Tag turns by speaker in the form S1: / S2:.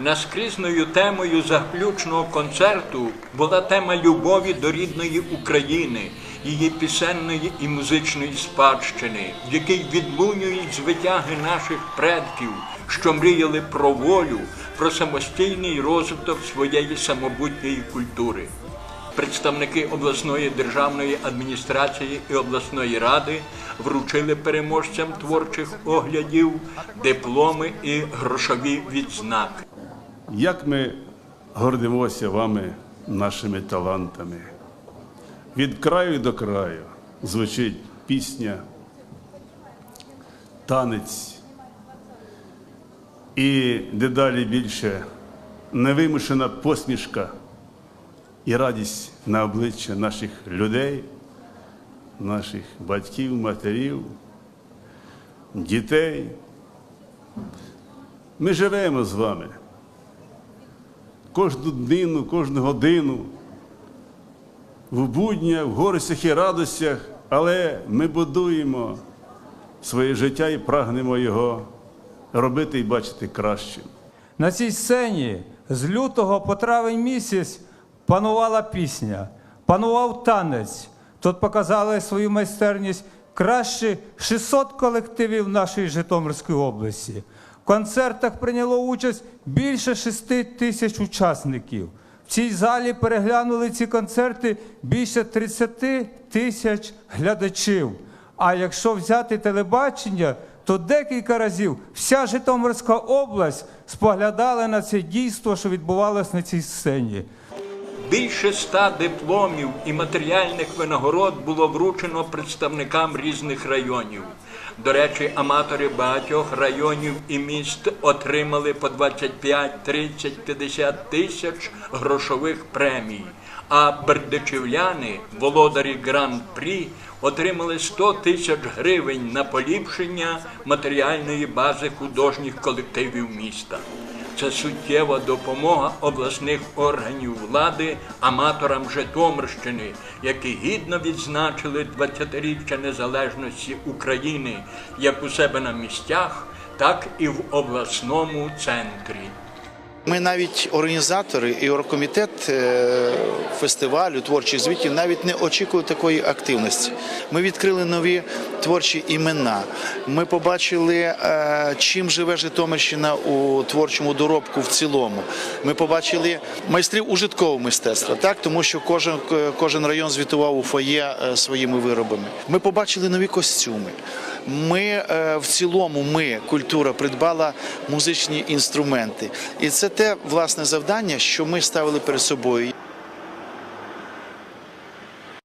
S1: Наскрізною темою заключного концерту була тема любові до рідної України, її пісенної і музичної спадщини, в якій відлунюють звитяги наших предків, що мріяли про волю, про самостійний розвиток своєї самобутньої культури. Представники обласної державної адміністрації і обласної ради вручили переможцям творчих оглядів дипломи і грошові відзнаки.
S2: Як ми гордимося вами, нашими талантами. Від краю до краю звучить пісня, танець і дедалі більше невимушена посмішка і радість на обличчя наших людей, наших батьків, матерів, дітей. Ми живемо з вами кожну днину, кожну годину, в буднях, в горестях і радостях, але ми будуємо своє життя і прагнемо його робити і бачити кращим.
S3: На цій сцені з лютого по травень місяць панувала пісня, панував танець. Тут показали свою майстерність краще 600 колективів нашої Житомирської області. Концертах прийняло участь більше 6 тисяч учасників. В цій залі переглянули ці концерти більше 30 тисяч глядачів. А якщо взяти телебачення, то декілька разів вся Житомирська область споглядала на це дійство, що відбувалося на цій сцені.
S1: Більше ста дипломів і матеріальних винагород було вручено представникам різних районів. До речі, аматори багатьох районів і міст отримали по 25, 30, 50 тисяч грошових премій. А бердичівляни, володарі гран-прі, отримали 100 тисяч гривень на поліпшення матеріальної бази художніх колективів міста. Це суттєва допомога обласних органів влади аматорам Житомирщини, які гідно відзначили 20-річчя незалежності України як у себе на місцях, так і в обласному центрі.
S4: Ми навіть організатори і оргкомітет е, фестивалю творчих звітів навіть не очікували такої активності. Ми відкрили нові творчі імена. Ми побачили, е, чим живе Житомирщина у творчому доробку в цілому. Ми побачили майстрів ужиткового мистецтва, так тому що кожен, кожен район звітував у фоє е, своїми виробами. Ми побачили нові костюми. Ми е, в цілому, ми, культура, придбала музичні інструменти, і це те власне завдання, що ми ставили перед собою.